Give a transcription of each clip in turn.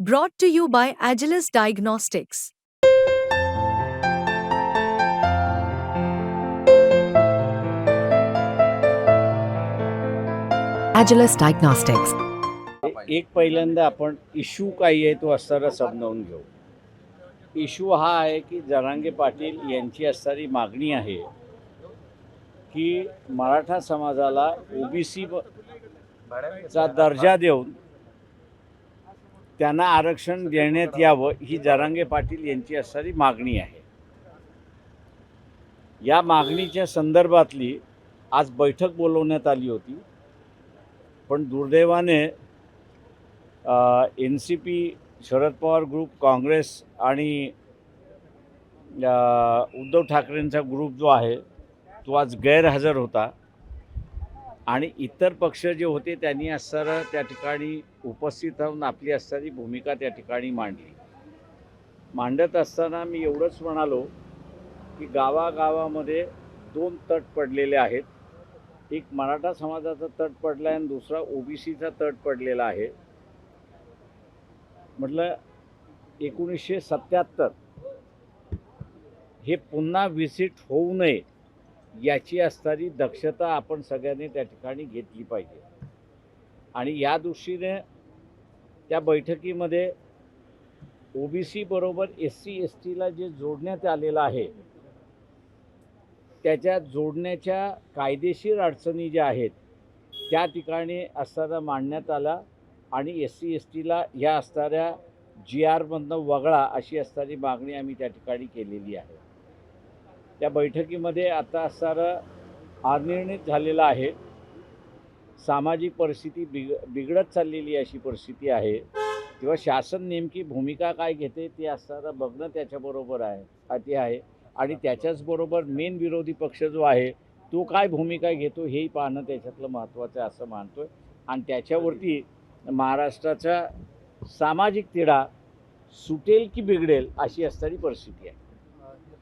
Brought to you by Agilis Diagnostics. Agilis Diagnostics. एक पहिल्यांदा आपण इश्यू काही आहे तो असताना समजावून घेऊ इश्यू हा आहे की जरांगे पाटील यांची असणारी मागणी आहे की मराठा समाजाला ओबीसी चा दर्जा देऊन त्यांना आरक्षण देण्यात यावं ही जरांगे पाटील यांची असणारी मागणी आहे. या मागणीच्या संदर्भातली आज बैठक बोलवण्यात आली होती. पण दुर्दैवाने N C P Sharad Pawar group Congress आणि उद्धव ठाकरेंचा ग्रुप जो आहे तो आज गैरहजर होता. आणि इतर पक्ष जे होते त्यांनी असणारं त्या ठिकाणी उपस्थित राहून आपली असणारी भूमिका त्या ठिकाणी मांडली. मांडत असताना मी एवढंच म्हणालो की गावागावामध्ये दोन तट पडलेले आहेत. एक मराठा समाजाचा तट पडला आहे आणि दुसरा ओबीसीचा तट पडलेला आहे. म्हटलं एकोणीसशे सत्याहत्तर हे पुन्हा व्हिजिट होऊ नये. याची असणारी दक्षता आपण सगळ्यांनी त्या ठिकाणी घेतली पाहिजे. आणि या दृष्टीने त्या बैठकीमध्ये ओ बी सी बरोबर एस सी एस टीला जे जोडण्यात आलेलं आहे त्याच्या जोडण्याच्या कायदेशीर अडचणी ज्या आहेत त्या ठिकाणी असताना मांडण्यात आला आणि एस सी एस टीला या असणाऱ्या जी आरमधनं वगळा अशी असणारी मागणी आम्ही त्या ठिकाणी केलेली आहे. त्या बैठकीमध्ये आता असणारं अनिर्णित झालेलं आहे. सामाजिक परिस्थिती बिग बिघडत चाललेली अशी परिस्थिती आहे. किंवा शासन नेमकी भूमिका काय घेते ते असणारं बघणं त्याच्याबरोबर आहे अति आहे. आणि त्याच्याचबरोबर मेन विरोधी पक्ष जो आहे तो काय भूमिका घेतो हेही पाहणं त्याच्यातलं महत्त्वाचं आहे असं आहे आणि त्याच्यावरती महाराष्ट्राचा सामाजिक तिढा सुटेल की बिघडेल अशी असणारी परिस्थिती आहे.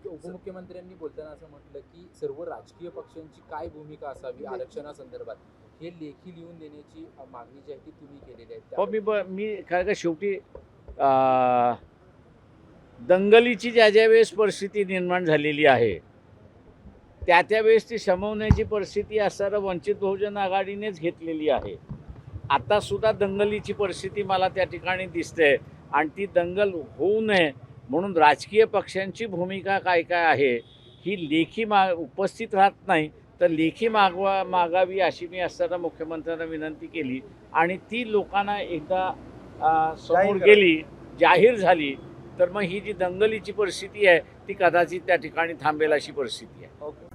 उपमुख्यमंत्र्यांनी बोलताना असं म्हटलं की सर्व राजकीय पक्षांची काय भूमिका असावी आरक्षणासंदर्भात? हे लेखी लिहून देण्याची मागणी जी आहे ती तुम्ही केलेली आहे. हो मी मी काय का शेवटी दंगलीची ज्या ज्या वेळेस परिस्थिती निर्माण झालेली आहे त्या त्या वेळेस ती शमवण्याची परिस्थिती असणारं वंचित बहुजन आघाडीनेच घेतलेली आहे. आता सुद्धा दंगलीची परिस्थिती मला त्या ठिकाणी दिसते आणि ती दंगल होऊ नये म्हणून राजकीय पक्षांची भूमिका काय काय आहे ही लेखी मा उपस्थित राहत नाही तर लेखी मागवा मागावी अशी मी असताना मुख्यमंत्र्यांना विनंती केली आणि ती लोकांना एकदा समोर गेली जाहीर झाली तर मग ही जी दंगलीची परिस्थिती आहे ती कदाचित त्या ठिकाणी थांबेल अशी परिस्थिती आहे. ओके.